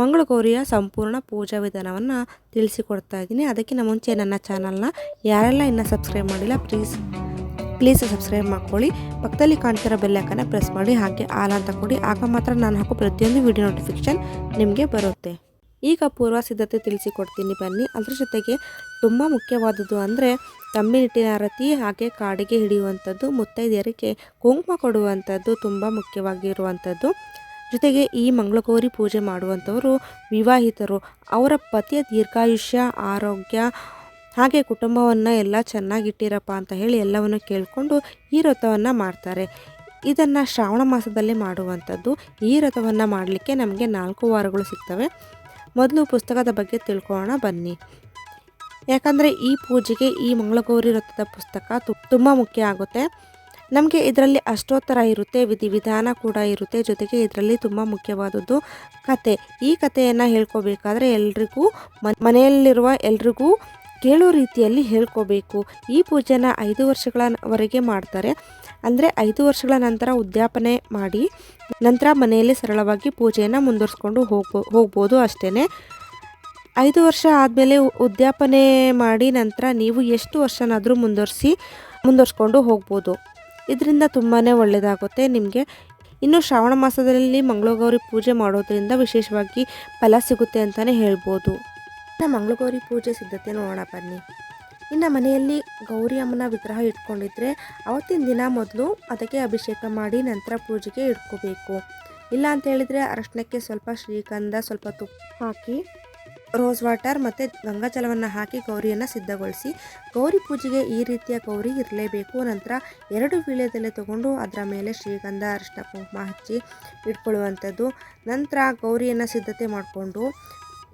ಮಂಗಳಗೌರಿಯ ಸಂಪೂರ್ಣ ಪೂಜಾ ವಿಧಾನವನ್ನು ತಿಳಿಸಿಕೊಡ್ತಾ ಇದ್ದೀನಿ. ಅದಕ್ಕಿಂತ ಮುಂಚೆ ನನ್ನ ಚಾನಲ್ನ ಯಾರೆಲ್ಲ ಇನ್ನೂ ಸಬ್ಸ್ಕ್ರೈಬ್ ಮಾಡಿಲ್ಲ, ಪ್ಲೀಸ್ ಪ್ಲೀಸ್ ಸಬ್ಸ್ಕ್ರೈಬ್ ಮಾಡ್ಕೊಳ್ಳಿ. ಪಕ್ಕದಲ್ಲಿ ಕಾಣ್ತಿರೋ ಬೆಲ್ಲಕ್ಕನ್ನು ಪ್ರೆಸ್ ಮಾಡಿ, ಹಾಗೆ ಆಲ್ ಅಂತ ಕೊಡಿ. ಆಗ ಮಾತ್ರ ನಾನು ಹಾಕೋ ಪ್ರತಿಯೊಂದು ವಿಡಿಯೋ ನೋಟಿಫಿಕೇಷನ್ ನಿಮಗೆ ಬರುತ್ತೆ. ಈಗ ಪೂರ್ವ ಸಿದ್ಧತೆ ತಿಳಿಸಿಕೊಡ್ತೀನಿ ಬನ್ನಿ. ಅದ್ರ ಜೊತೆಗೆ ತುಂಬ ಮುಖ್ಯವಾದದ್ದು ಅಂದರೆ ತಂಬಿನಿಟ್ಟಿನ ಆರತಿ ಹಾಗೆ ಕಾಡಿಗೆ ಹಿಡಿಯುವಂಥದ್ದು, ಮುತ್ತೈದೆಯರಿಗೆ ಕುಂಕುಮ ಕೊಡುವಂಥದ್ದು ತುಂಬ ಮುಖ್ಯವಾಗಿರುವಂಥದ್ದು. ಜೊತೆಗೆ ಈ ಮಂಗಳಗೌರಿ ಪೂಜೆ ಮಾಡುವಂಥವರು ವಿವಾಹಿತರು. ಅವರ ಪತಿಯ ದೀರ್ಘಾಯುಷ್ಯ, ಆರೋಗ್ಯ ಹಾಗೆ ಕುಟುಂಬವನ್ನು ಎಲ್ಲ ಚೆನ್ನಾಗಿಟ್ಟಿರಪ್ಪ ಅಂತ ಹೇಳಿ ಎಲ್ಲವನ್ನು ಕೇಳಿಕೊಂಡು ಈ ವ್ರತವನ್ನು ಮಾಡ್ತಾರೆ. ಇದನ್ನು ಶ್ರಾವಣ ಮಾಸದಲ್ಲಿ ಮಾಡುವಂಥದ್ದು. ಈ ವ್ರತವನ್ನು ಮಾಡಲಿಕ್ಕೆ ನಮಗೆ ನಾಲ್ಕು ವಾರಗಳು ಸಿಗ್ತವೆ. ಮೊದಲು ಪುಸ್ತಕದ ಬಗ್ಗೆ ತಿಳ್ಕೊಳ್ಳೋಣ, ಬನ್ನಿ. ಯಾಕಂದರೆ ಈ ಪೂಜೆಗೆ ಈ ಮಂಗಳಗೌರಿ ವ್ರತದ ಪುಸ್ತಕ ತುಂಬ ಮುಖ್ಯ ಆಗುತ್ತೆ. ನಮಗೆ ಇದರಲ್ಲಿ ಅಷ್ಟೋತ್ತರ ಇರುತ್ತೆ ವಿಧಿವಿಧಾನ ಕೂಡ ಇರುತ್ತೆ. ಜೊತೆಗೆ ಇದರಲ್ಲಿ ತುಂಬ ಮುಖ್ಯವಾದದ್ದು ಕತೆ. ಈ ಕಥೆಯನ್ನು ಹೇಳ್ಕೋಬೇಕಾದ್ರೆ ಎಲ್ರಿಗೂ ಮನೆಯಲ್ಲಿರುವ ಎಲ್ರಿಗೂ ಕೇಳೋ ರೀತಿಯಲ್ಲಿ ಹೇಳ್ಕೋಬೇಕು. ಈ ಪೂಜೆನ ಐದು ವರ್ಷಗಳವರೆಗೆ ಮಾಡ್ತಾರೆ. ಅಂದರೆ ಐದು ವರ್ಷಗಳ ನಂತರ ಉದ್ಯಾಪನೆ ಮಾಡಿ, ನಂತರ ಮನೆಯಲ್ಲಿ ಸರಳವಾಗಿ ಪೂಜೆಯನ್ನು ಮುಂದುವರಿಸ್ಕೊಂಡು ಹೋಗ್ಬೋ, ಹೋಗ್ಬೋದು ಅಷ್ಟೇ ಐದು ವರ್ಷ ಆದಮೇಲೆ ಉದ್ಯಾಪನೆ ಮಾಡಿ ನಂತರ ನೀವು ಎಷ್ಟು ವರ್ಷನಾದರೂ ಮುಂದುವರಿಸಿ, ಮುಂದುವರಿಸ್ಕೊಂಡು ಹೋಗ್ಬೋದು. ಇದರಿಂದ ತುಂಬಾ ಒಳ್ಳೆಯದಾಗುತ್ತೆ ನಿಮಗೆ. ಇನ್ನು ಶ್ರಾವಣ ಮಾಸದಲ್ಲಿ ಮಂಗಳಗೌರಿ ಪೂಜೆ ಮಾಡೋದ್ರಿಂದ ವಿಶೇಷವಾಗಿ ಫಲ ಸಿಗುತ್ತೆ ಅಂತಲೇ ಹೇಳ್ಬೋದು. ಮಂಗಳಗೌರಿ ಪೂಜೆ ಸಿದ್ಧತೆ ನೋಡೋಣ ಬನ್ನಿ. ಇನ್ನು ಮನೆಯಲ್ಲಿ ಗೌರಿ ಅಮ್ಮನ ವಿಗ್ರಹ ಇಟ್ಕೊಂಡಿದ್ರೆ ಅವತ್ತಿನ ದಿನ ಮೊದಲು ಅದಕ್ಕೆ ಅಭಿಷೇಕ ಮಾಡಿ ನಂತರ ಪೂಜೆಗೆ ಇಟ್ಕೋಬೇಕು. ಇಲ್ಲ ಅಂತ ಹೇಳಿದರೆ ಅರಶಿನಕ್ಕೆ ಸ್ವಲ್ಪ ಶ್ರೀಗಂಧ, ಸ್ವಲ್ಪ ತುಪ್ಪ ಹಾಕಿ ರೋಸ್ ವಾಟರ್ ಮತ್ತು ಗಂಗಾಜಲವನ್ನು ಹಾಕಿ ಗೌರಿಯನ್ನು ಸಿದ್ಧಗೊಳಿಸಿ. ಗೌರಿ ಪೂಜೆಗೆ ಈ ರೀತಿಯ ಗೌರಿ ಇರಲೇಬೇಕು. ನಂತರ ಎರಡು ವೀಳ್ಯದೆಲೆ ತಗೊಂಡು ಅದರ ಮೇಲೆ ಶ್ರೀಗಂಧ ಅರಿಶಿನ ಕುಂಕುಮ ಹಚ್ಚಿ ಇಟ್ಕೊಳ್ಳುವಂಥದ್ದು. ನಂತರ ಗೌರಿಯನ್ನು ಸಿದ್ಧತೆ ಮಾಡಿಕೊಂಡು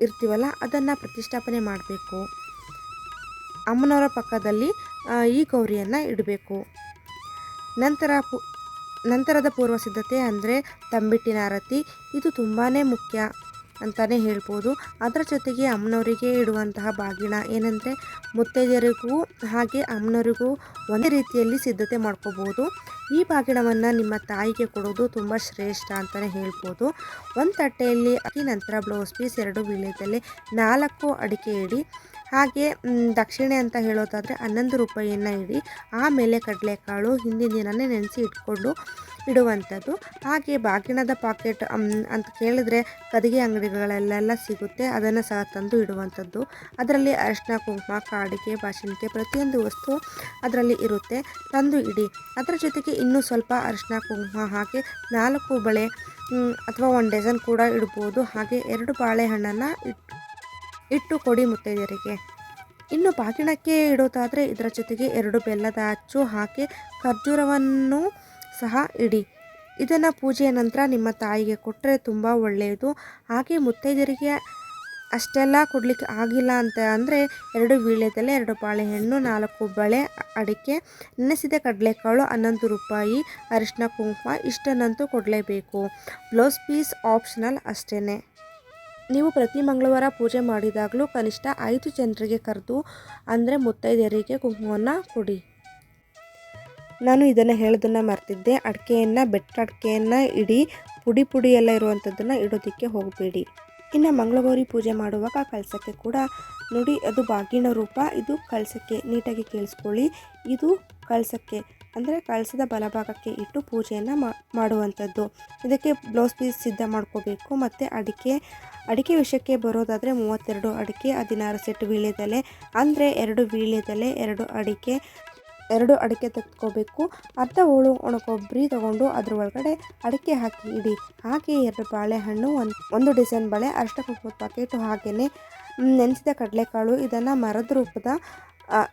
ಇರ್ತೀವಲ್ಲ, ಅದನ್ನು ಪ್ರತಿಷ್ಠಾಪನೆ ಮಾಡಬೇಕು. ಅಮ್ಮನವರ ಪಕ್ಕದಲ್ಲಿ ಈ ಗೌರಿಯನ್ನು ಇಡಬೇಕು. ನಂತರ ಪು, ನಂತರದ ಪೂರ್ವ ಸಿದ್ಧತೆ ಅಂದರೆ ತಂಬಿಟ್ಟಿನ ಆರತಿ. ಇದು ತುಂಬಾ ಮುಖ್ಯ. ಅಂತಲೇ ಹೇಳ್ಬೋದು. ಅದರ ಜೊತೆಗೆ ಅಮ್ಮನವರಿಗೆ ಇಡುವಂತಹ ಬಾಗಿಣ ಏನಂದರೆ ಮುತ್ತೈದೆಯರಿಗೂ ಹಾಗೆ ಅಮ್ಮನವರಿಗೂ ಒಂದೇ ರೀತಿಯಲ್ಲಿ ಸಿದ್ಧತೆ ಮಾಡ್ಕೋಬೋದು. ಈ ಬಾಗಿಣವನ್ನು ನಿಮ್ಮ ತಾಯಿಗೆ ಕೊಡೋದು ತುಂಬ ಶ್ರೇಷ್ಠ ಅಂತಲೇ ಹೇಳ್ಬೋದು. ಒಂದು ತಟ್ಟೆಯಲ್ಲಿ ಅಕ್ಕಿ ನಂತರ ಬ್ಲೌಸ್ ಪೀಸ್ ಎರಡು ವೀಳ್ಯದಲ್ಲಿ ನಾಲ್ಕು ಅಡಿಕೆ ಇಡಿ. ಹಾಗೆ ದಕ್ಷಿಣೆ ಅಂತ ಹೇಳೋದಾದರೆ ಹನ್ನೊಂದು ರೂಪಾಯಿಯನ್ನು ಇಡಿ. ಆಮೇಲೆ ಕಡಲೆಕಾಳು ಹಿಂದಿನ ದಿನವೇ ನೆನೆಸಿ ಇಟ್ಕೊಂಡು ಇಡುವಂಥದ್ದು. ಹಾಗೆ ಬಾಗಿಣದ ಪಾಕೆಟ್ ಅಂತ ಕೇಳಿದ್ರೆ ಕದಿಗೆ ಅಂಗಡಿಗಳಲ್ಲೆಲ್ಲ ಸಿಗುತ್ತೆ. ಅದನ್ನು ಸಹ ತಂದು ಇಡುವಂಥದ್ದು. ಅದರಲ್ಲಿ ಅರಿಶಿನ ಕುಂಕುಮ, ಕಾಡಿಗೆ ಬಾಸಿಣಿಕೆ ಪ್ರತಿಯೊಂದು ವಸ್ತು ಅದರಲ್ಲಿ ಇರುತ್ತೆ. ತಂದು ಇಡಿ. ಅದರ ಜೊತೆಗೆ ಇನ್ನೂ ಸ್ವಲ್ಪ ಅರಿಶಿನ ಕುಂಕುಮ ಹಾಕಿ ನಾಲ್ಕು ಬಳೆ ಅಥವಾ ಒಂದು ಡಜನ್ ಕೂಡ ಇಡ್ಬೋದು. ಹಾಗೆ ಎರಡು ಬಾಳೆಹಣ್ಣನ್ನು ಇಟ್ಟು ಇಟ್ಟು ಕೊಡಿ ಮುತ್ತೈದೆಯರಿಗೆ. ಇನ್ನು ಬಾಗಿಣಕ್ಕೆ ಇಡೋದಾದರೆ ಇದರ ಜೊತೆಗೆ ಎರಡು ಬೆಲ್ಲದ ಅಚ್ಚು ಹಾಕಿ ಖರ್ಜೂರವನ್ನು ಸಹ ಇಡಿ. ಇದನ್ನು ಪೂಜೆಯ ನಂತರ ನಿಮ್ಮ ತಾಯಿಗೆ ಕೊಟ್ಟರೆ ತುಂಬ ಒಳ್ಳೆಯದು. ಹಾಗೆ ಮುತ್ತೈದೆಯರಿಗೆ ಅಷ್ಟೆಲ್ಲ ಕೊಡಲಿಕ್ಕೆ ಆಗಿಲ್ಲ ಅಂತ ಅಂದರೆ ಎರಡು ವೀಳ್ಯದೆಲೆ, ಎರಡು ಬಾಳೆಹಣ್ಣು, ನಾಲ್ಕು ಬಳೆ ಅಡಿಕೆ, ನೆನೆಸಿದ ಕಡಲೆಕಾಳು, ಹನ್ನೊಂದು ರೂಪಾಯಿ, ಅರಿಶಿನ ಕುಂಕುಮ ಇಷ್ಟನ್ನಂತೂ ಕೊಡಲೇಬೇಕು. ಬ್ಲೌಸ್ ಪೀಸ್ ಆಪ್ಷನಲ್ ಅಷ್ಟೇ ನೀವು ಪ್ರತಿ ಮಂಗಳವಾರ ಪೂಜೆ ಮಾಡಿದಾಗಲೂ ಕನಿಷ್ಠ ಐದು ಜನರಿಗೆ ಕರೆದು, ಅಂದರೆ ಮುತ್ತೈದೆಯರಿಗೆ ಕುಂಕುಮವನ್ನು ಕೊಡಿ. ನಾನು ಇದನ್ನು ಹೇಳೋದನ್ನು ಮರ್ತಿದ್ದೆ. ಅಡಿಕೆಯನ್ನು ಬೆಟ್ಟ ಅಡಿಕೆಯನ್ನು ಇಡಿ, ಪುಡಿ ಪುಡಿ ಎಲ್ಲ ಇರುವಂಥದ್ದನ್ನು ಇಡೋದಕ್ಕೆ ಹೋಗಬೇಡಿ. ಇನ್ನು ಮಂಗಳಗೌರಿ ಪೂಜೆ ಮಾಡುವಾಗ ಕಳಸಕ್ಕೆ ಕೂಡ ನೋಡಿ, ಅದು ಬಾಗಿನ ರೂಪ. ಇದು ಕಳಸಕ್ಕೆ ನೀಟಾಗಿ ಕೇಳಿಸ್ಕೊಳ್ಳಿ. ಇದು ಕಳಸಕ್ಕೆ ಅಂದರೆ ಕಳಸದ ಬಲಭಾಗಕ್ಕೆ ಇಟ್ಟು ಪೂಜೆಯನ್ನು ಮಾಡುವಂಥದ್ದು. ಇದಕ್ಕೆ ಬ್ಲೌಸ್ ಪೀಸ್ ಸಿದ್ಧ ಮಾಡ್ಕೋಬೇಕು. ಮತ್ತು ಅಡಿಕೆ ಅಡಿಕೆ ವಿಷಯಕ್ಕೆ ಬರೋದಾದರೆ ಮೂವತ್ತೆರಡು ಅಡಿಕೆ, ಹದಿನಾರು ಸೆಟ್ ವೀಳ್ಯದೆಲೆ, ಅಂದರೆ ಎರಡು ವೀಳ್ಯದೆಲೆ, ಎರಡು ಅಡಿಕೆ ಎರಡು ಅಡಿಕೆ ತೆಗೆದುಕೋಬೇಕು ಅರ್ಧ ಹೋಳು ಒಣಕೊಬ್ಬರಿ ತಗೊಂಡು ಅದ್ರ ಒಳಗಡೆ ಅಡಿಕೆ ಹಾಕಿ ಇಡಿ. ಹಾಗೆ ಎರಡು ಬಾಳೆಹಣ್ಣು, ಒಂದು ಒಂದು ಡಿಸೈನ್ ಬಾಳೆ ಅರ್ಶಿನ ಕುಂಕುಮದ ಪ್ಯಾಕೆಟು ಹಾಗೆಯೇ ನೆನೆಸಿದ ಕಡಲೆಕಾಳು, ಇದನ್ನು ಮರದ ರೂಪದ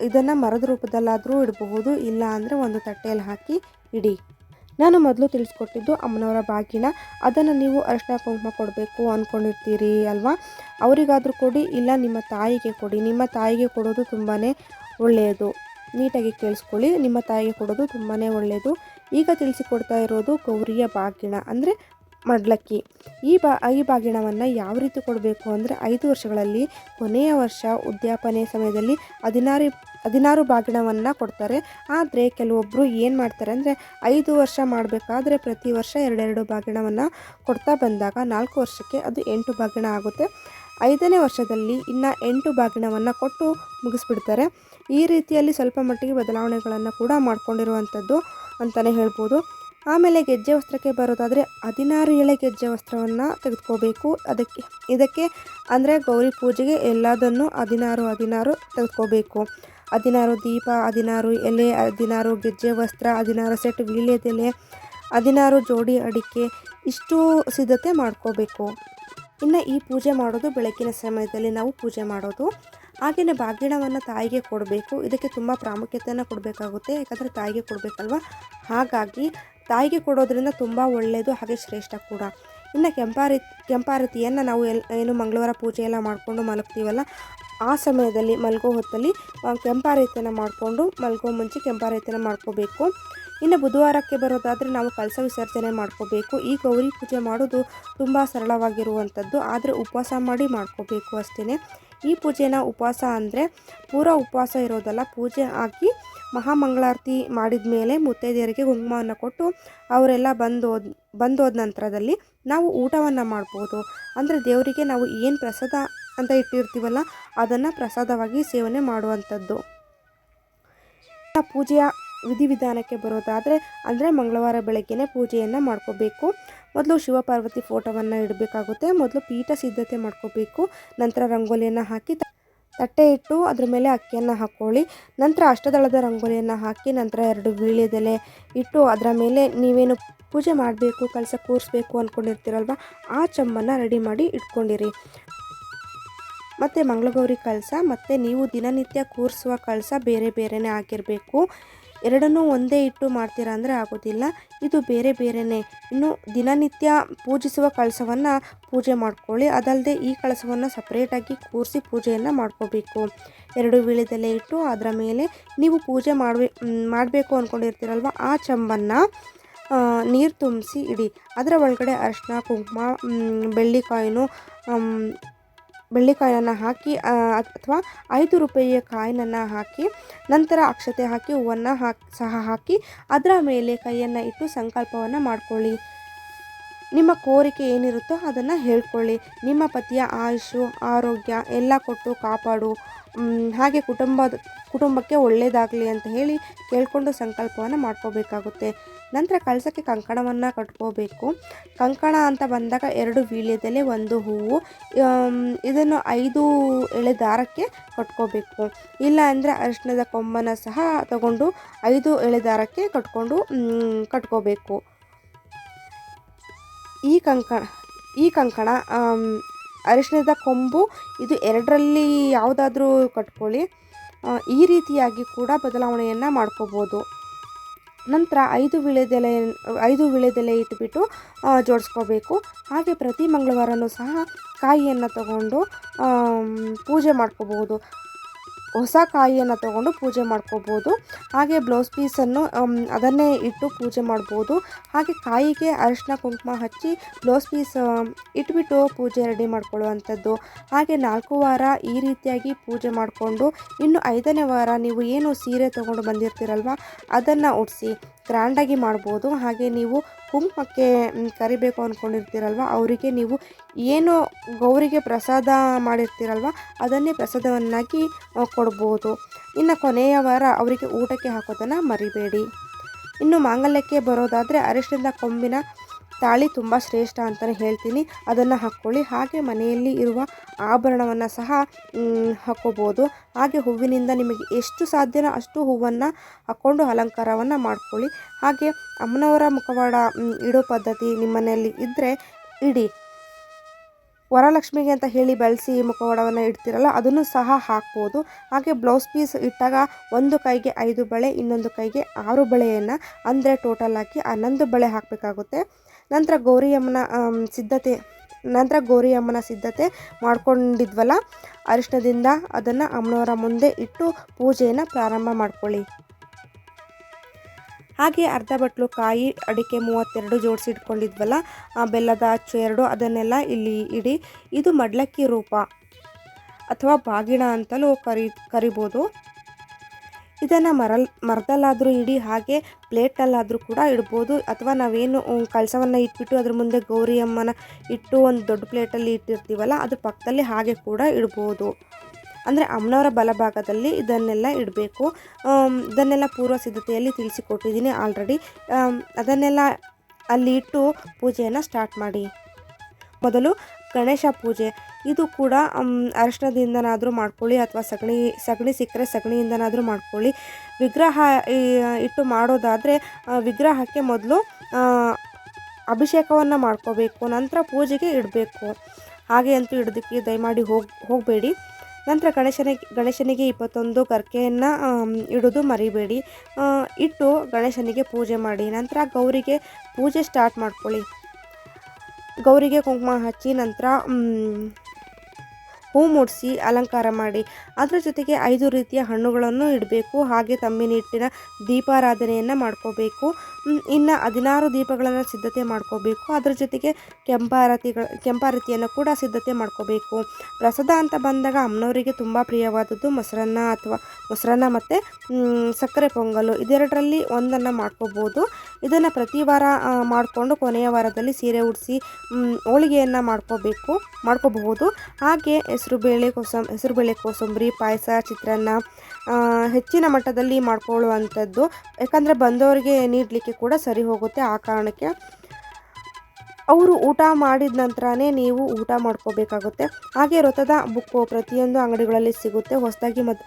ಇದನ್ನು ಮರದ ರೂಪದಲ್ಲಾದರೂ ಇಡಬಹುದು, ಇಲ್ಲ ಅಂದರೆ ಒಂದು ತಟ್ಟೆಯಲ್ಲಿ ಹಾಕಿ ಇಡಿ. ನಾನು ಮೊದಲು ತಿಳಿಸ್ಕೊಟ್ಟಿದ್ದು ಅಮ್ಮನವರ ಬಾಗಿನ ಅದನ್ನು ನೀವು ಅರಿಶಿನ ಕುಂಕುಮ ಕೊಡಬೇಕು ಅಂದ್ಕೊಂಡಿರ್ತೀರಿ ಅಲ್ವಾ? ಅವರಿಗಾದರೂ ಕೊಡಿ, ಇಲ್ಲ ನಿಮ್ಮ ತಾಯಿಗೆ ಕೊಡಿ. ನಿಮ್ಮ ತಾಯಿಗೆ ಕೊಡೋದು ತುಂಬಾ ಒಳ್ಳೆಯದು. ನೀಟಾಗಿ ಕೇಳಿಸ್ಕೊಳ್ಳಿ. ನಿಮ್ಮ ತಾಯಿಗೆ ಕೊಡೋದು ತುಂಬಾ ಒಳ್ಳೆಯದು. ಈಗ ತಿಳಿಸಿಕೊಡ್ತಾ ಇರೋದು ಗೌರಿಯ ಬಾಗಿನ ಅಂದರೆ ಮಡ್ಲಕ್ಕಿ. ಈ ಬಾ, ಈ ಬಾಗಿಣವನ್ನು ಯಾವ ರೀತಿ ಕೊಡಬೇಕು ಅಂದರೆ ಐದು ವರ್ಷಗಳಲ್ಲಿ ಕೊನೆಯ ವರ್ಷ ಉದ್ಯಾಪನೆ ಸಮಯದಲ್ಲಿ ಹದಿನಾರು ಹದಿನಾರು ಬಾಗಿಣವನ್ನು ಕೊಡ್ತಾರೆ. ಆದರೆ ಕೆಲವೊಬ್ಬರು ಏನು ಮಾಡ್ತಾರೆ ಅಂದರೆ ಐದು ವರ್ಷ ಮಾಡಬೇಕಾದ್ರೆ ಪ್ರತಿ ವರ್ಷ ಎರಡೆರಡು ಬಾಗಿಣವನ್ನು ಕೊಡ್ತಾ ಬಂದಾಗ ನಾಲ್ಕು ವರ್ಷಕ್ಕೆ ಅದು ಎಂಟು ಬಾಗಿಣ ಆಗುತ್ತೆ. ಐದನೇ ವರ್ಷದಲ್ಲಿ ಇನ್ನು ಎಂಟು ಬಾಗಿಣವನ್ನು ಕೊಟ್ಟು ಮುಗಿಸ್ಬಿಡ್ತಾರೆ. ಈ ರೀತಿಯಲ್ಲಿ ಸ್ವಲ್ಪ ಮಟ್ಟಿಗೆ ಬದಲಾವಣೆಗಳನ್ನು ಕೂಡ ಮಾಡಿಕೊಂಡಿರುವಂಥದ್ದು ಅಂತಲೇ ಹೇಳ್ಬೋದು. ಆಮೇಲೆ ಗೆಜ್ಜೆ ವಸ್ತ್ರಕ್ಕೆ ಬರೋದಾದರೆ ಹದಿನಾರು ಎಳೆ ಗೆಜ್ಜೆ ವಸ್ತ್ರವನ್ನು ತೆಗೆದುಕೋಬೇಕು. ಅದಕ್ಕೆ, ಇದಕ್ಕೆ ಅಂದರೆ ಗೌರಿ ಪೂಜೆಗೆ ಎಲ್ಲದನ್ನು ಹದಿನಾರು ಹದಿನಾರು ತೆಗೆದುಕೋಬೇಕು. ಹದಿನಾರು ದೀಪ, ಹದಿನಾರು ಎಲೆ, ಹದಿನಾರು ಗೆಜ್ಜೆ ವಸ್ತ್ರ, ಹದಿನಾರು ಸೆಟ್ ವೀಳ್ಯದೆಲೆ ಹದಿನಾರು ಜೋಡಿ ಅಡಿಕೆ, ಇಷ್ಟು ಸಿದ್ಧತೆ ಮಾಡ್ಕೋಬೇಕು. ಇನ್ನು ಈ ಪೂಜೆ ಮಾಡೋದು ಬೆಳಕಿನ ಸಮಯದಲ್ಲಿ ನಾವು ಪೂಜೆ ಮಾಡೋದು. ಹಾಗೆಯೇ ಬಾಗಿಣವನ್ನು ತಾಯಿಗೆ ಕೊಡಬೇಕು. ಇದಕ್ಕೆ ತುಂಬ ಪ್ರಾಮುಖ್ಯತೆಯನ್ನು ಕೊಡಬೇಕಾಗುತ್ತೆ. ಯಾಕಂದರೆ ತಾಯಿಗೆ ಕೊಡಬೇಕಲ್ವ? ಹಾಗಾಗಿ ತಾಯಿಗೆ ಕೊಡೋದ್ರಿಂದ ತುಂಬ ಒಳ್ಳೆಯದು ಹಾಗೆ ಶ್ರೇಷ್ಠ ಕೂಡ. ಇನ್ನು ಕೆಂಪಾರಿ, ಕೆಂಪಾರತಿಯನ್ನು ನಾವು ಎಲ್, ಏನು ಮಂಗಳವಾರ ಪೂಜೆ ಎಲ್ಲ ಮಾಡಿಕೊಂಡು ಮಲಗ್ತೀವಲ್ಲ, ಆ ಸಮಯದಲ್ಲಿ ಮಲಗೋ ಹೊತ್ತಲ್ಲಿ ಕೆಂಪಾರತಿಯನ್ನು ಮಾಡಿಕೊಂಡು ಮಲಗೋ ಮುಂಚೆ ಕೆಂಪಾರತಿಯನ್ನು ಮಾಡ್ಕೋಬೇಕು. ಇನ್ನು ಬುಧವಾರಕ್ಕೆ ಬರೋದಾದರೆ ನಾವು ಕಲಸ ವಿಸರ್ಜನೆ ಮಾಡ್ಕೋಬೇಕು. ಈ ಗೌರಿ ಪೂಜೆ ಮಾಡೋದು ತುಂಬ ಸರಳವಾಗಿರುವಂಥದ್ದು ಆದರೆ ಉಪವಾಸ ಮಾಡಿ ಮಾಡ್ಕೋಬೇಕು ಅಷ್ಟೇ ಈ ಪೂಜೆನ ಉಪವಾಸ ಅಂದರೆ ಪೂರ ಉಪವಾಸ ಇರೋದಲ್ಲ, ಪೂಜೆ ಆಗಿ ಮಹಾಮಂಗಳಾರತಿ ಮಾಡಿದ ಮೇಲೆ ಮುತ್ತೈದೆಯರಿಗೆ ಕುಂಕುಮವನ್ನು ಕೊಟ್ಟು ಅವರೆಲ್ಲ ಬಂದೋದ್, ಬಂದೋದ ನಂತರದಲ್ಲಿ ನಾವು ಊಟವನ್ನು ಮಾಡ್ಬೋದು. ಅಂದರೆ ದೇವರಿಗೆ ನಾವು ಏನು ಪ್ರಸಾದ ಅಂತ ಇಟ್ಟಿರ್ತೀವಲ್ಲ, ಅದನ್ನು ಪ್ರಸಾದವಾಗಿ ಸೇವನೆ ಮಾಡುವಂಥದ್ದು. ಪೂಜೆಯ ವಿಧಿವಿಧಾನಕ್ಕೆ ಬರೋದಾದರೆ, ಅಂದರೆ ಮಂಗಳವಾರ ಬೆಳಗ್ಗೆನೇ ಪೂಜೆಯನ್ನು ಮಾಡ್ಕೋಬೇಕು. ಮೊದಲು ಶಿವಪಾರ್ವತಿ ಫೋಟೋವನ್ನು ಇಡಬೇಕಾಗುತ್ತೆ, ಮೊದಲು ಪೀಠ ಸಿದ್ಧತೆ ಮಾಡ್ಕೋಬೇಕು, ನಂತರ ರಂಗೋಲಿಯನ್ನು ಹಾಕಿ ತಟ್ಟೆ ಇಟ್ಟು ಅದ್ರ ಮೇಲೆ ಅಕ್ಕಿಯನ್ನು ಹಾಕ್ಕೊಳ್ಳಿ ನಂತರ ಅಷ್ಟದಳದ ರಂಗೋಲಿಯನ್ನು ಹಾಕಿ ನಂತರ ಎರಡು ವೀಳ್ಯದೆಲೆ ಇಟ್ಟು ಅದರ ಮೇಲೆ ನೀವೇನು ಪೂಜೆ ಮಾಡಬೇಕು, ಕಲಸ ಕೂರಿಸ್ಬೇಕು ಅಂದ್ಕೊಂಡಿರ್ತೀರಲ್ವ ಆ ಚಮ್ಮನ್ನು ರೆಡಿ ಮಾಡಿ ಇಟ್ಕೊಂಡಿರಿ. ಮತ್ತು ಮಂಗಳಗೌರಿ ಕಳಸ ಮತ್ತು ನೀವು ದಿನನಿತ್ಯ ಕೂರಿಸುವ ಕಳಸ ಬೇರೆ ಬೇರೆಯೇ ಆಗಿರಬೇಕು. ಎರಡನ್ನೂ ಒಂದೇ ಇಟ್ಟು ಮಾಡ್ತೀರಾ ಅಂದರೆ ಆಗೋದಿಲ್ಲ. ಇದು ಬೇರೆ ಬೇರೆಯೇ ಇನ್ನು ದಿನನಿತ್ಯ ಪೂಜಿಸುವ ಕಳಸವನ್ನು ಪೂಜೆ ಮಾಡ್ಕೊಳ್ಳಿ. ಅದಲ್ಲದೆ ಈ ಕಳಸವನ್ನು ಸಪ್ರೇಟಾಗಿ ಕೂರಿಸಿ ಪೂಜೆಯನ್ನು ಮಾಡ್ಕೋಬೇಕು. ಎರಡು ವೀಳ್ಯದೆಲೆ ಇಟ್ಟು ಅದರ ಮೇಲೆ ನೀವು ಪೂಜೆ ಮಾಡಬೇ ಮಾಡಬೇಕು ಅಂದ್ಕೊಂಡಿರ್ತೀರಲ್ವ ಆ ಚಂಬನ್ನು ನೀರು ತುಂಬಿಸಿ ಇಡಿ. ಅದರ ಒಳಗಡೆ ಅರಿಶಿನ ಕುಂಕುಮ ಬೆಳ್ಳಿಕಾಯಿನೂ ಬೆಳ್ಳಿ ಕಾಯಿನು ಆಮ್, ಬೆಳ್ಳಿ ಕಾಯಿನನ್ನು ಹಾಕಿ ಅಥವಾ ಐದು ರೂಪಾಯಿಯ ಕಾಯಿನನ್ನು ಹಾಕಿ ನಂತರ ಅಕ್ಷತೆ ಹಾಕಿ ಹೂವನ್ನು ಹಾಕಿ ಸಹ ಹಾಕಿ ಅದರ ಮೇಲೆ ಕೈಯನ್ನು ಇಟ್ಟು ಸಂಕಲ್ಪವನ್ನು ಮಾಡಿಕೊಳ್ಳಿ. ನಿಮ್ಮ ಕೋರಿಕೆ ಏನಿರುತ್ತೋ ಅದನ್ನು ಹೇಳ್ಕೊಳ್ಳಿ. ನಿಮ್ಮ ಪತಿಯ ಆಯುಷು ಆರೋಗ್ಯ ಎಲ್ಲ ಕೊಟ್ಟು ಕಾಪಾಡು. ಹಾಗೆ ಕುಟುಂಬದ ಕುಟುಂಬಕ್ಕೆ ಒಳ್ಳೆಯದಾಗಲಿ ಅಂತ ಹೇಳಿ ಕೇಳಿಕೊಂಡು ಸಂಕಲ್ಪವನ್ನು ಮಾಡ್ಕೋಬೇಕಾಗುತ್ತೆ. ನಂತರ ಕಳಸಕ್ಕೆ ಕಂಕಣವನ್ನು ಕಟ್ಕೋಬೇಕು. ಕಂಕಣ ಅಂತ ಬಂದಾಗ ಎರಡು ವೀಳ್ಯದೆಲೆ, ಒಂದು ಹೂವು ಇದನ್ನು ಐದು ಎಳೆ ದಾರಕ್ಕೆ ಕಟ್ಕೋಬೇಕು. ಇಲ್ಲ ಅಂದರೆ ಅರಿಶಿಣದ ಕೊಂಬನ್ನು ಸಹ ತಗೊಂಡು ಐದು ಎಳೆ ದಾರಕ್ಕೆ ಕಟ್ಕೊಂಡು ಕಟ್ಕೋಬೇಕು. ಈ ಕಂಕಣ ಈ ಕಂಕಣ ಅರಿಶಿಣದ ಕೊಂಬು ಇದು ಎರಡರಲ್ಲಿ ಯಾವುದಾದ್ರೂ ಕಟ್ಕೊಳ್ಳಿ. ಈ ರೀತಿಯಾಗಿ ಕೂಡ ಬದಲಾವಣೆಯನ್ನು ಮಾಡ್ಕೋಬೋದು. ನಂತರ ಐದು ವಿಳೆದೆಲೆ ಐದು ವಿಳೆದೆಲೆ ಇಟ್ಬಿಟ್ಟು ಜೋಡಿಸ್ಕೋಬೇಕು. ಹಾಗೆ ಪ್ರತಿ ಮಂಗಳವಾರವೂ ಸಹ ಕಾಯಿಯನ್ನು ತಗೊಂಡು ಪೂಜೆ ಮಾಡ್ಕೋಬಹುದು. ಹೊಸ ಕಾಯಿಯನ್ನು ತಗೊಂಡು ಪೂಜೆ ಮಾಡ್ಕೋಬೋದು. ಹಾಗೆ ಬ್ಲೌಸ್ ಪೀಸನ್ನು ಅದನ್ನೇ ಇಟ್ಟು ಪೂಜೆ ಮಾಡ್ಬೋದು. ಹಾಗೆ ಕಾಯಿಗೆ ಅರಿಶಿನ, ಕುಂಕುಮ ಹಚ್ಚಿ ಬ್ಲೌಸ್ ಪೀಸ್ ಇಟ್ಬಿಟ್ಟು ಪೂಜೆ ರೆಡಿ ಮಾಡ್ಕೊಳ್ಳುವಂಥದ್ದು. ಹಾಗೆ ನಾಲ್ಕು ವಾರ ಈ ರೀತಿಯಾಗಿ ಪೂಜೆ ಮಾಡಿಕೊಂಡು ಇನ್ನು ಐದನೇ ವಾರ ನೀವು ಏನು ಸೀರೆ ತೊಗೊಂಡು ಬಂದಿರ್ತೀರಲ್ವ, ಅದನ್ನು ಉಡಿಸಿ. ಗ್ರ್ಯಾಂಡಾಗಿ ಮಾಡ್ಬೋದು. ಹಾಗೆ ನೀವು ಕುಂಕುಮಕ್ಕೆ ಕರಿಬೇಕು ಅಂದ್ಕೊಂಡಿರ್ತೀರಲ್ವ ಅವರಿಗೆ ನೀವು ಏನು ಗೌರಿಗೆ ಪ್ರಸಾದ ಮಾಡಿರ್ತೀರಲ್ವ? ಅದನ್ನೇ ಪ್ರಸಾದವನ್ನಾಗಿ ಕೊಡ್ಬೋದು. ಇನ್ನು ಕೊನೆಯ ವಾರ ಅವರಿಗೆ ಊಟಕ್ಕೆ ಹಾಕೋದನ್ನು ಮರಿಬೇಡಿ. ಇನ್ನು ಮಾಂಗಲ್ಯಕ್ಕೆ ಬರೋದಾದರೆ ಅರಿಶಿಣದ ಕೊಂಬಿನ ತಾಳಿ ತುಂಬ ಶ್ರೇಷ್ಠ ಅಂತಲೇ ಹೇಳ್ತೀನಿ. ಅದನ್ನು ಹಾಕ್ಕೊಳ್ಳಿ. ಹಾಗೆ ಮನೆಯಲ್ಲಿ ಇರುವ ಆಭರಣವನ್ನು ಸಹ ಹಾಕ್ಕೋಬೋದು. ಹಾಗೆ ಹೂವಿನಿಂದ ನಿಮಗೆ ಎಷ್ಟು ಸಾಧ್ಯನೋ ಅಷ್ಟು ಹೂವನ್ನು ಹಾಕ್ಕೊಂಡು ಅಲಂಕಾರವನ್ನು ಮಾಡ್ಕೊಳ್ಳಿ. ಹಾಗೆ ಅಮ್ಮನವರ ಮುಖವಾಡ ಇಡೋ ಪದ್ಧತಿ ನಿಮ್ಮನೆಯಲ್ಲಿ ಇದ್ದರೆ ಇಡಿ. ವರಲಕ್ಷ್ಮಿಗೆ ಅಂತ ಹೇಳಿ ಬಳಸಿ ಮುಖವಾಡವನ್ನು ಇಡ್ತಿರಲ್ಲ, ಅದನ್ನು ಸಹ ಹಾಕ್ಬೋದು. ಹಾಗೆ ಬ್ಲೌಸ್ ಪೀಸ್ ಇಟ್ಟಾಗ ಒಂದು ಕೈಗೆ ಐದು ಬಳೆ, ಇನ್ನೊಂದು ಕೈಗೆ ಆರು ಬಳೆಯನ್ನು, ಅಂದರೆ ಟೋಟಲ್ ಹಾಕಿ ಹನ್ನೊಂದು ಬಳೆ ಹಾಕಬೇಕಾಗುತ್ತೆ. ನಂತರ ಗೌರಿ ಅಮ್ಮನ ಸಿದ್ಧತೆ, ನಂತರ ಗೌರಿ ಅಮ್ಮನ ಸಿದ್ಧತೆ ಮಾಡ್ಕೊಂಡಿದ್ವಲ್ಲ ಅರಿಶಿನದಿಂದ ಅದನ್ನು ಅಮ್ಮನವರ ಮುಂದೆ ಇಟ್ಟು ಪೂಜೆಯನ್ನು ಪ್ರಾರಂಭ ಮಾಡ್ಕೊಳ್ಳಿ. ಹಾಗೆ ಅರ್ಧ ಬಟ್ಲು ಕಾಯಿ, ಅಡಿಕೆ ಮೂವತ್ತೆರಡು ಜೋಡಿಸಿ ಇಟ್ಕೊಂಡಿದ್ವಲ್ಲ ಆ ಬೆಲ್ಲದ ಅಚ್ಚು ಎರಡು, ಅದನ್ನೆಲ್ಲ ಇಲ್ಲಿ ಇಡಿ, ಇದು ಮಡ್ಲಕ್ಕಿ ರೂಪ, ಅಥವಾ ಬಾಗಿಣ ಅಂತಲೂ ಕರಿ, ಕರಿಬೋದು. ಇದನ್ನು ಮರಲ್, ಮರದಲ್ಲಾದರೂ ಇಡಿ, ಹಾಗೆ ಪ್ಲೇಟಲ್ಲಾದರೂ ಕೂಡ ಇಡ್ಬೋದು. ಅಥವಾ ನಾವೇನು ಕಳಸವನ್ನು ಇಟ್ಬಿಟ್ಟು ಅದ್ರ ಮುಂದೆ ಗೌರಿ ಅಮ್ಮನ ಇಟ್ಟು ಒಂದು ದೊಡ್ಡ ಪ್ಲೇಟಲ್ಲಿ ಇಟ್ಟಿರ್ತೀವಲ್ಲ ಅದ್ರ ಪಕ್ಕದಲ್ಲಿ ಹಾಗೆ ಕೂಡ ಇಡ್ಬೋದು. ಅಂದರೆ ಅಮ್ಮನವರ ಬಲಭಾಗದಲ್ಲಿ ಇದನ್ನೆಲ್ಲ ಇಡಬೇಕು. ಇದನ್ನೆಲ್ಲ ಪೂರ್ವ ಸಿದ್ಧತೆಯಲ್ಲಿ ತಿಳಿಸಿಕೊಟ್ಟಿದ್ದೀನಿ ಆಲ್ರೆಡಿ. ಅದನ್ನೆಲ್ಲ ಅಲ್ಲಿ ಇಟ್ಟು ಪೂಜೆಯನ್ನು ಸ್ಟಾರ್ಟ್ ಮಾಡಿ. ಮೊದಲು ಗಣೇಶ ಪೂಜೆ. ಇದು ಕೂಡ ಅರಿಶಿಣದಿಂದನಾದರೂ ಮಾಡ್ಕೊಳ್ಳಿ ಅಥವಾ ಸಗಣಿ ಸಗಣಿ ಸಿಕ್ಕರೆ ಸಗಣಿಯಿಂದನಾದರೂ ಮಾಡ್ಕೊಳ್ಳಿ. ವಿಗ್ರಹ ಇಟ್ಟು ಮಾಡೋದಾದರೆ ವಿಗ್ರಹಕ್ಕೆ ಮೊದಲು ಅಭಿಷೇಕವನ್ನು ಮಾಡ್ಕೋಬೇಕು, ನಂತರ ಪೂಜೆಗೆ ಇಡಬೇಕು. ಹಾಗೆ ಅಂತೂ ಇಡೋದಕ್ಕೆ ದಯಮಾಡಿ ಹೋಗಿ, ಹೋಗಬೇಡಿ. ನಂತರ ಗಣೇಶನಿಗೆ ಗಣೇಶನಿಗೆ ಇಪ್ಪತ್ತೊಂದು ಕರ್ಕೆಯನ್ನು ಇಡೋದು ಮರಿಬೇಡಿ. ಇಟ್ಟು ಗಣೇಶನಿಗೆ ಪೂಜೆ ಮಾಡಿ. ನಂತರ ಗೌರಿಗೆ ಪೂಜೆ ಸ್ಟಾರ್ಟ್ ಮಾಡ್ಕೊಳ್ಳಿ. ಗೌರಿಗೆ ಕುಂಕುಮ ಹಚ್ಚಿ ನಂತರ ಹೂ ಮುಡಿಸಿ ಅಲಂಕಾರ ಮಾಡಿ. ಅದರ ಜೊತೆಗೆ ಐದು ರೀತಿಯ ಹಣ್ಣುಗಳನ್ನು ಇಡಬೇಕು. ಹಾಗೆ ತಮ್ಮಿನ ಹಿಟ್ಟಿನ ದೀಪಾರಾಧನೆಯನ್ನು ಮಾಡ್ಕೋಬೇಕು. ಇನ್ನು ಹದಿನಾರು ದೀಪಗಳನ್ನು ಸಿದ್ಧತೆ ಮಾಡ್ಕೋಬೇಕು. ಅದರ ಜೊತೆಗೆ ಕೆಂಪಾರತಿಗಳ, ಕೆಂಪಾರತಿಯನ್ನು ಕೂಡ ಸಿದ್ಧತೆ ಮಾಡ್ಕೋಬೇಕು. ಪ್ರಸಾದ ಅಂತ ಬಂದಾಗ ಅಮ್ಮನವರಿಗೆ ತುಂಬ ಪ್ರಿಯವಾದದ್ದು ಮೊಸರನ್ನ ಅಥವಾ ಮೊಸರನ್ನ ಮತ್ತು ಸಕ್ಕರೆ ಪೊಂಗಲು ಇದೆರಡರಲ್ಲಿ ಒಂದನ್ನು ಮಾಡ್ಕೋಬೋದು. ಇದನ್ನು ಪ್ರತಿ ವಾರ ಮಾಡಿಕೊಂಡು ಕೊನೆಯ ವಾರದಲ್ಲಿ ಸೀರೆ ಉಡಿಸಿ ಹೋಳಿಗೆಯನ್ನು ಮಾಡ್ಕೋಬೇಕು, ಮಾಡ್ಕೋಬಹುದು. ಹಾಗೆ ಹೆಸರುಬೇಳೆ ಕೋಸಂ, ಹೆಸರುಬೇಳೆ ಕೋಸಂಬರಿ, ಪಾಯಸ, ಚಿತ್ರಾನ್ನ ಹೆಚ್ಚಿನ ಮಟ್ಟದಲ್ಲಿ ಮಾಡ್ಕೊಳ್ಳುವಂಥದ್ದು. ಯಾಕಂದರೆ ಬಂದವರಿಗೆ ನೀಡಲಿಕ್ಕೆ ಕೂಡ ಸರಿ ಹೋಗುತ್ತೆ ಆ ಕಾರಣಕ್ಕೆ ಅವರು ಊಟ ಮಾಡಿದ ನಂತರನೇ ನೀವು ಊಟ ಮಾಡ್ಕೋಬೇಕಾಗುತ್ತೆ. ಹಾಗೆ ವ್ರತದ ಬುಕ್ಕು ಪ್ರತಿಯೊಂದು ಅಂಗಡಿಗಳಲ್ಲಿ ಸಿಗುತ್ತೆ. ಹೊಸದಾಗಿ ಮದ್,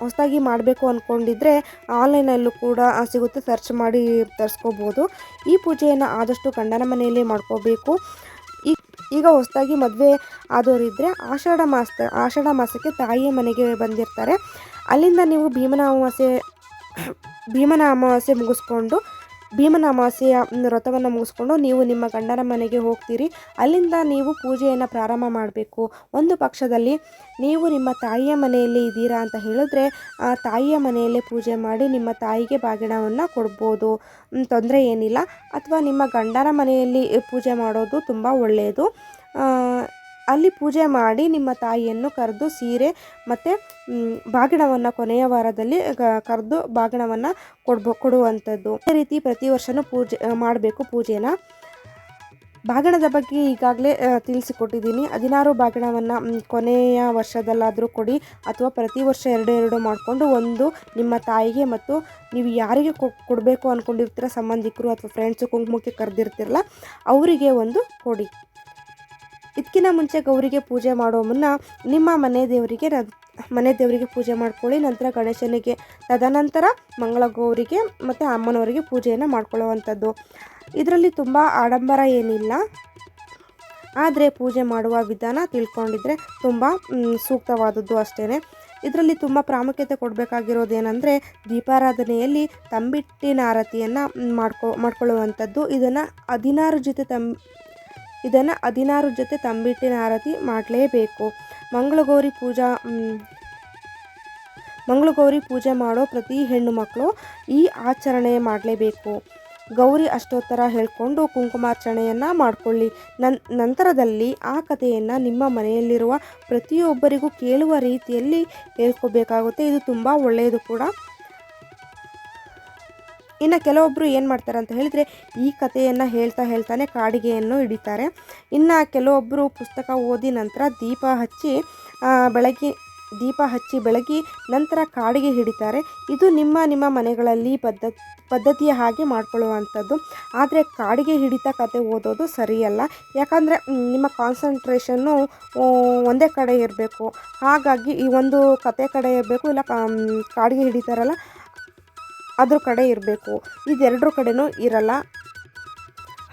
ಹೊಸದಾಗಿ ಮಾಡಬೇಕು ಅಂದ್ಕೊಂಡಿದ್ರೆ ಆನ್ಲೈನಲ್ಲೂ ಕೂಡ ಸಿಗುತ್ತೆ. ಸರ್ಚ್ ಮಾಡಿ ತರಿಸ್ಕೋಬೋದು. ಈ ಪೂಜೆಯನ್ನು ಆದಷ್ಟು ಗಂಡನ ಮನೆಯಲ್ಲೇ ಮಾಡ್ಕೋಬೇಕು. ಈಗ ಹೊಸದಾಗಿ ಮದುವೆ ಆದವರಿದ್ದರೆ ಆಷಾಢ ಮಾಸ, ಆಷಾಢ ಮಾಸಕ್ಕೆ ತಾಯಿಯ ಮನೆಗೆ ಬಂದಿರ್ತಾರೆ. ಅಲ್ಲಿಂದ ನೀವು ಭೀಮನ ಅಮಾವಾಸ್ಯೆ ಭೀಮನ ಅಮಾವಾಸ್ಯೆ ಮುಗಿಸ್ಕೊಂಡು ಭೀಮನ ಅಮಾವಾಸ್ಯೆಯ ವ್ರತವನ್ನು ಮುಗಿಸ್ಕೊಂಡು ನೀವು ನಿಮ್ಮ ಗಂಡನ ಮನೆಗೆ ಹೋಗ್ತೀರಿ. ಅಲ್ಲಿಂದ ನೀವು ಪೂಜೆಯನ್ನು ಪ್ರಾರಂಭ ಮಾಡಬೇಕು. ಒಂದು ಪಕ್ಷದಲ್ಲಿ ನೀವು ನಿಮ್ಮ ತಾಯಿಯ ಮನೆಯಲ್ಲಿ ಇದ್ದೀರಾ ಅಂತ ಹೇಳಿದ್ರೆ, ಆ ತಾಯಿಯ ಮನೆಯಲ್ಲೇ ಪೂಜೆ ಮಾಡಿ ನಿಮ್ಮ ತಾಯಿಗೆ ಬಾಗಿಣವನ್ನು ಕೊಡ್ಬೋದು. ತೊಂದರೆ ಏನಿಲ್ಲ. ಅಥವಾ ನಿಮ್ಮ ಗಂಡನ ಮನೆಯಲ್ಲಿ ಪೂಜೆ ಮಾಡೋದು ತುಂಬ ಒಳ್ಳೆಯದು. ಅಲ್ಲಿ ಪೂಜೆ ಮಾಡಿ ನಿಮ್ಮ ತಾಯಿಯನ್ನು ಕರೆದು ಸೀರೆ ಮತ್ತು ಬಾಗಿಣವನ್ನು ಕೊನೆಯ ವಾರದಲ್ಲಿ ಕರೆದು ಬಾಗಿಣವನ್ನು ಕೊಡ್ಬೋ ಕೊಡುವಂಥದ್ದು ಅದೇ ರೀತಿ ಪ್ರತಿ ವರ್ಷವೂ ಪೂಜೆ ಮಾಡಬೇಕು ಪೂಜೆನ. ಬಾಗಿಣದ ಬಗ್ಗೆ ಈಗಾಗಲೇ ತಿಳಿಸಿಕೊಟ್ಟಿದ್ದೀನಿ. ಹದಿನಾರು ಬಾಗಿಣವನ್ನು ಕೊನೆಯ ವರ್ಷದಲ್ಲಾದರೂ ಕೊಡಿ ಅಥವಾ ಪ್ರತಿ ವರ್ಷ ಎರಡು ಎರಡು ಮಾಡಿಕೊಂಡು ಒಂದು ನಿಮ್ಮ ತಾಯಿಗೆ ಮತ್ತು ನೀವು ಯಾರಿಗೆ ಕೊಡಬೇಕು ಅಂದ್ಕೊಂಡಿರ್ತೀರ ಸಂಬಂಧಿಕರು ಅಥವಾ ಫ್ರೆಂಡ್ಸು ಕುಂಕುಮಕ್ಕೆ ಕರೆದಿರ್ತಿರಲ್ಲ, ಅವರಿಗೆ ಒಂದು ಕೊಡಿ. ಇದಕ್ಕಿಂತ ಮುಂಚೆ ಗೌರಿಗೆ ಪೂಜೆ ಮಾಡೋ ಮುನ್ನ ನಿಮ್ಮ ಮನೆ ದೇವರಿಗೆ ಮನೆ ದೇವರಿಗೆ ಪೂಜೆ ಮಾಡ್ಕೊಳ್ಳಿ. ನಂತರ ಗಣೇಶನಿಗೆ, ತದನಂತರ ಮಂಗಳ ಗೌರಿಗೆ ಮತ್ತು ಅಮ್ಮನವರಿಗೆ ಪೂಜೆಯನ್ನು ಮಾಡ್ಕೊಳ್ಳುವಂಥದ್ದು. ಇದರಲ್ಲಿ ತುಂಬ ಆಡಂಬರ ಏನಿಲ್ಲ. ಆದರೆ ಪೂಜೆ ಮಾಡುವ ವಿಧಾನ ತಿಳ್ಕೊಂಡಿದ್ರೆ ತುಂಬ ಸೂಕ್ತವಾದದ್ದು ಅಷ್ಟೇ ಇದರಲ್ಲಿ ತುಂಬ ಪ್ರಾಮುಖ್ಯತೆ ಕೊಡಬೇಕಾಗಿರೋದೇನೆಂದರೆ ದೀಪಾರಾಧನೆಯಲ್ಲಿ ತಂಬಿಟ್ಟಿನ ಆರತಿಯನ್ನು ಮಾಡ್ಕೊ ಮಾಡ್ಕೊಳ್ಳುವಂಥದ್ದು. ಇದನ್ನು ಹದಿನಾರು ಜೊತೆ ತಂ ಇದನ್ನು ಹದಿನಾರು ಜೊತೆ ತಂಬಿಟ್ಟಿನ ಆರತಿ ಮಾಡಲೇಬೇಕು. ಮಂಗಳಗೌರಿ ಪೂಜಾ ಮಂಗಳಗೌರಿ ಪೂಜೆ ಮಾಡೋ ಪ್ರತಿ ಹೆಣ್ಣು ಮಕ್ಕಳು ಈ ಆಚರಣೆ ಮಾಡಲೇಬೇಕು. ಗೌರಿ ಅಷ್ಟೋತ್ತರ ಹೇಳ್ಕೊಂಡು ಕುಂಕುಮಾರ್ಚನೆಯನ್ನು ಮಾಡಿಕೊಳ್ಳಿ. ನನ್, ನಂತರದಲ್ಲಿ ಆ ಕಥೆಯನ್ನು ನಿಮ್ಮ ಮನೆಯಲ್ಲಿರುವ ಪ್ರತಿಯೊಬ್ಬರಿಗೂ ಕೇಳುವ ರೀತಿಯಲ್ಲಿ ಹೇಳ್ಕೋಬೇಕಾಗುತ್ತೆ. ಇದು ತುಂಬ ಒಳ್ಳೆಯದು ಕೂಡ. ಇನ್ನು ಕೆಲವೊಬ್ಬರು ಏನು ಮಾಡ್ತಾರೆ ಅಂತ ಹೇಳಿದರೆ ಈ ಕಥೆಯನ್ನು ಹೇಳ್ತಾ ಹೇಳ್ತಾನೆ ಕಾಡಿಗೆಯನ್ನು ಹಿಡಿತಾರೆ. ಇನ್ನು ಕೆಲವೊಬ್ಬರು ಪುಸ್ತಕ ಓದಿ ನಂತರ ದೀಪ ಹಚ್ಚಿ ಬೆಳಗ್ಗೆ ದೀಪ ಹಚ್ಚಿ ಬೆಳಗಿ ನಂತರ ಕಾಡಿಗೆ ಹಿಡಿತಾರೆ. ಇದು ನಿಮ್ಮ ನಿಮ್ಮ ಮನೆಗಳಲ್ಲಿ ಪದ್ಧತಿ ಪದ್ಧತಿಯ ಹಾಗೆ ಮಾಡ್ಕೊಳ್ಳುವಂಥದ್ದು. ಆದರೆ ಕಾಡಿಗೆ ಹಿಡಿತ ಕತೆ ಓದೋದು ಸರಿಯಲ್ಲ. ಯಾಕಂದರೆ ನಿಮ್ಮ ಕಾನ್ಸಂಟ್ರೇಷನ್ನು ಒಂದೇ ಕಡೆ ಇರಬೇಕು. ಹಾಗಾಗಿ ಈ ಒಂದು ಕತೆ ಕಡೆ ಇರಬೇಕು, ಇಲ್ಲ ಕಾಡಿಗೆ ಹಿಡಿತಾರಲ್ಲ ಅದ್ರ ಕಡೆ ಇರಬೇಕು. ಇದೆರಡರ ಕಡೆನೂ ಇರಲ್ಲ.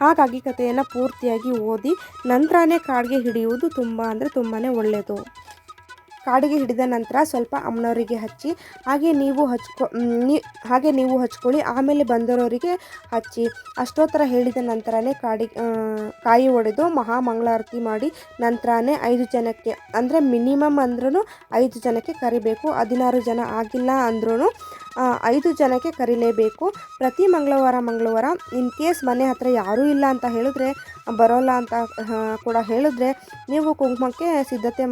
ಹಾಗಾಗಿ ಕಥೆಯನ್ನು ಪೂರ್ತಿಯಾಗಿ ಓದಿ ನಂತರನೇ ಕಾಡಿಗೆ ಹಿಡಿಯುವುದು ತುಂಬ ಅಂದರೆ ತುಂಬಾ ಒಳ್ಳೆಯದು ಕಾಡಿಗೆ ಹಿಡಿದ ನಂತರ ಸ್ವಲ್ಪ ಅಮ್ಮನವರಿಗೆ ಹಚ್ಚಿ, ಹಾಗೆ ನೀವು ಹಚ್ಕೊ ಹಾಗೆ ನೀವು ಹಚ್ಕೊಳ್ಳಿ, ಆಮೇಲೆ ಬಂದಿರೋರಿಗೆ ಹಚ್ಚಿ. ಅಷ್ಟೋತ್ತರ ಹೇಳಿದ ನಂತರನೇ ಕಾಡಿ ಕಾಯಿ ಒಡೆದು ಮಹಾಮಂಗಳಾರತಿ ಮಾಡಿ ನಂತರನೇ ಐದು ಜನಕ್ಕೆ, ಅಂದರೆ ಮಿನಿಮಮ್ ಅಂದ್ರೂ ಐದು ಜನಕ್ಕೆ ಕರಿಬೇಕು. ಹದಿನಾರು ಜನ ಆಗಿಲ್ಲ ಅಂದ್ರೂ ಐದು ಜನಕ್ಕೆ ಕರಿಲೇಬೇಕು. ಪ್ರತಿ ಮಂಗಳವಾರ ಮಂಗಳವಾರ ಇನ್ ಕೇಸ್ ಮನೆ ಹತ್ರ ಯಾರೂ ಇಲ್ಲ ಅಂತ ಹೇಳಿದ್ರೆ, ಬರೋಲ್ಲ ಅಂತ ಕೂಡ ಹೇಳಿದ್ರೆ ನೀವು ಕುಂಕುಮಕ್ಕೆ ಸಿದ್ಧತೆ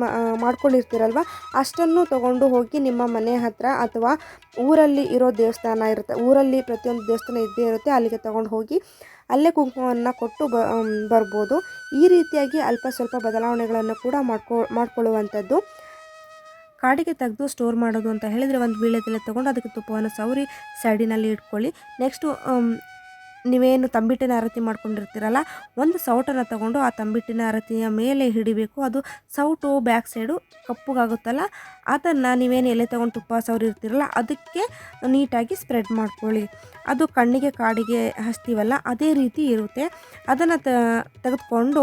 ಮಾಡ್ಕೊಂಡಿರ್ತೀರಲ್ವ? ಅಷ್ಟನ್ನು ತಗೊಂಡು ಹೋಗಿ ನಿಮ್ಮ ಮನೆ ಹತ್ರ ಅಥವಾ ಊರಲ್ಲಿ ಇರೋ ದೇವಸ್ಥಾನ ಇರುತ್ತೆ, ಊರಲ್ಲಿ ಪ್ರತಿಯೊಂದು ದೇವಸ್ಥಾನ ಇದ್ದೇ ಇರುತ್ತೆ, ಅಲ್ಲಿಗೆ ತಗೊಂಡು ಹೋಗಿ ಅಲ್ಲೇ ಕುಂಕುಮವನ್ನು ಕೊಟ್ಟು ಬ ಬರ್ಬೋದು. ಈ ರೀತಿಯಾಗಿ ಅಲ್ಪ ಸ್ವಲ್ಪ ಬದಲಾವಣೆಗಳನ್ನು ಕೂಡ ಮಾಡ್ಕೊ, ಮಾಡ್ಕೊಳ್ಳುವಂಥದ್ದು. ಕಾಡಿಗೆ ತೆಗೆದು ಸ್ಟೋರ್ ಮಾಡೋದು ಅಂತ ಹೇಳಿದರೆ ಒಂದು ವೀಳ್ಯದೆಲೆ ತೊಗೊಂಡು ಅದಕ್ಕೆ ತುಪ್ಪವನ್ನು ಸವರಿ ಸೈಡಿನಲ್ಲಿ ಇಟ್ಕೊಳ್ಳಿ. ನೆಕ್ಸ್ಟು ನೀವೇನು ತಂಬಿಟ್ಟಿನ ಆರತಿ ಮಾಡ್ಕೊಂಡಿರ್ತೀರಲ್ಲ, ಒಂದು ಸೌಟನ್ನು ತಗೊಂಡು ಆ ತಂಬಿಟ್ಟಿನ ಆರತಿಯ ಮೇಲೆ ಹಿಡಿಬೇಕು. ಅದು ಸೌಟು ಬ್ಯಾಕ್ ಸೈಡು ಕಪ್ಪಗಾಗುತ್ತಲ್ಲ, ಅದನ್ನು ನೀವೇನು ಎಲೆ ತಗೊಂಡು ತುಪ್ಪ ಸವರಿರ್ತೀರಲ್ಲ ಅದಕ್ಕೆ ನೀಟಾಗಿ ಸ್ಪ್ರೆಡ್ ಮಾಡ್ಕೊಳ್ಳಿ. ಅದು ಕಣ್ಣಿಗೆ ಕಾಡಿಗೆ ಹಚ್ತೀವಲ್ಲ ಅದೇ ರೀತಿ ಇರುತ್ತೆ. ಅದನ್ನು ತೆಗೆದುಕೊಂಡು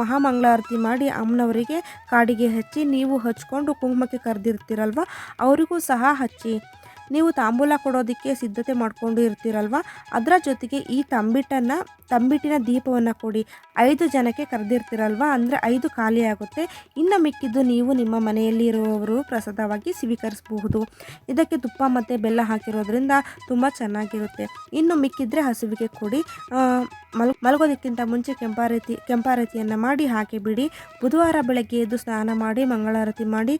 ಮಹಾಮಂಗಳಾರತಿ ಮಾಡಿ ಅಮ್ಮನವರಿಗೆ ಕಾಡಿಗೆ ಹಚ್ಚಿ, ನೀವು ಹಚ್ಕೊಂಡು ಕುಂಕುಮಕ್ಕೆ ಕರೆದಿರ್ತೀರಲ್ವ, ಅವರಿಗೂ ಸಹ ಹಚ್ಚಿ. ನೀವು ತಾಂಬೂಲ ಕೊಡೋದಕ್ಕೆ ಸಿದ್ಧತೆ ಮಾಡಿಕೊಂಡು ಇರ್ತೀರಲ್ವ? ಅದರ ಜೊತೆಗೆ ಈ ತಂಬಿಟ್ಟನ್ನು, ತಂಬಿಟ್ಟಿನ ದೀಪವನ್ನು ಕೊಡಿ. ಐದು ಜನಕ್ಕೆ ಕರೆದಿರ್ತೀರಲ್ವ? ಅಂದರೆ ಐದು ಖಾಲಿ ಆಗುತ್ತೆ. ಇನ್ನು ಮಿಕ್ಕಿದ್ದು ನೀವು ನಿಮ್ಮ ಮನೆಯಲ್ಲಿ ಇರುವವರು ಪ್ರಸಾದವಾಗಿ ಸ್ವೀಕರಿಸಬಹುದು. ಇದಕ್ಕೆ ತುಪ್ಪ ಮತ್ತು ಬೆಲ್ಲ ಹಾಕಿರೋದ್ರಿಂದ ತುಂಬ ಚೆನ್ನಾಗಿರುತ್ತೆ. ಇನ್ನು ಮಿಕ್ಕಿದ್ರೆ ಹಸುವಿಗೆ ಕೊಡಿ. ಮಲ್, ಮಲಗೋದಕ್ಕಿಂತ ಮುಂಚೆ ಕೆಂಪಾರತಿ, ಕೆಂಪಾರತಿಯನ್ನು ಮಾಡಿ ಹಾಕಿಬಿಡಿ ಬುಧವಾರ ಬೆಳಗ್ಗೆ ಎದ್ದು ಸ್ನಾನ ಮಾಡಿ, ಮಂಗಳಾರತಿ ಮಾಡಿ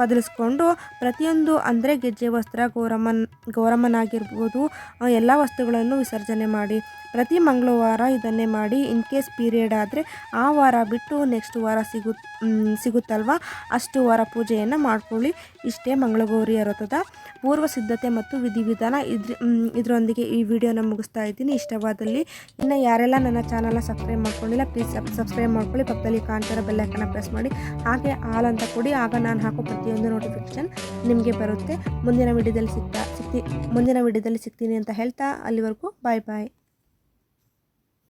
ಕದಲಿಸ್ಕೊಂಡು ಪ್ರತಿಯೊಂದು ಅಂದರೆ ಗೆಜ್ಜೆ, ವಸ್ತ್ರ ಗೌರಮ್ಮನ್ ಗೌರಮ್ಮನಾಗಿರ್ಬೋದು ಎಲ್ಲ ವಸ್ತುಗಳನ್ನು ವಿಸರ್ಜನೆ ಮಾಡಿ, ಪ್ರತಿ ಮಂಗಳವಾರ ಇದನ್ನೇ ಮಾಡಿ, ಇನ್ ಕೇಸ್ ಪೀರಿಯಡ್ ಆದರೆ ಆ ವಾರ ಬಿಟ್ಟು ನೆಕ್ಸ್ಟ್ ವಾರ ಸಿಗು ಸಿಗುತ್ತಲ್ವ? ಅಷ್ಟು ವಾರ ಪೂಜೆಯನ್ನು ಮಾಡ್ಕೊಳ್ಳಿ. ಇಷ್ಟೇ ಮಂಗಳಗೌರಿಯ ವ್ರತದ ಪೂರ್ವ ಸಿದ್ಧತೆ ಮತ್ತು ವಿಧಿವಿಧಾನ ಇದ್ರ ಇದರೊಂದಿಗೆ ಈ ವಿಡಿಯೋನ ಮುಗಿಸ್ತಾ ಇದ್ದೀನಿ. ಇಷ್ಟವಾದಲ್ಲಿ ಇನ್ನು ಯಾರೆಲ್ಲ ನನ್ನ ಚಾನಲ್ನ ಸಬ್ಸ್ಕ್ರೈಬ್ ಮಾಡ್ಕೊಂಡಿಲ್ಲ, ಪ್ಲೀಸ್ ಸಬ್ಸ್ಕ್ರೈಬ್ ಮಾಡ್ಕೊಳ್ಳಿ. ಪಕ್ಕದಲ್ಲಿ ಕಾಣ್ತಿರೋ ಬೆಲ್ಲೈಕನ್ನ ಪ್ರೆಸ್ ಮಾಡಿ. ಹಾಗೆ ಆಲ್ ಅಂತ ಕೊಡಿ ಆಗ ನಾನು ಹಾಕೋ ಪ್ರತಿಯೊಂದು ನೋಟಿಫಿಕೇಷನ್ ನಿಮಗೆ ಬರುತ್ತೆ. ಮುಂದಿನ ವಿಡಿಯೋದಲ್ಲಿ ಸಿಗ್ತಾ ಸಿಕ್ತಿ ಮುಂದಿನ ವಿಡಿಯೋದಲ್ಲಿ ಸಿಗ್ತೀನಿ ಅಂತ ಹೇಳ್ತಾ ಅಲ್ಲಿವರೆಗೂ ಬಾಯ್ ಬಾಯ್.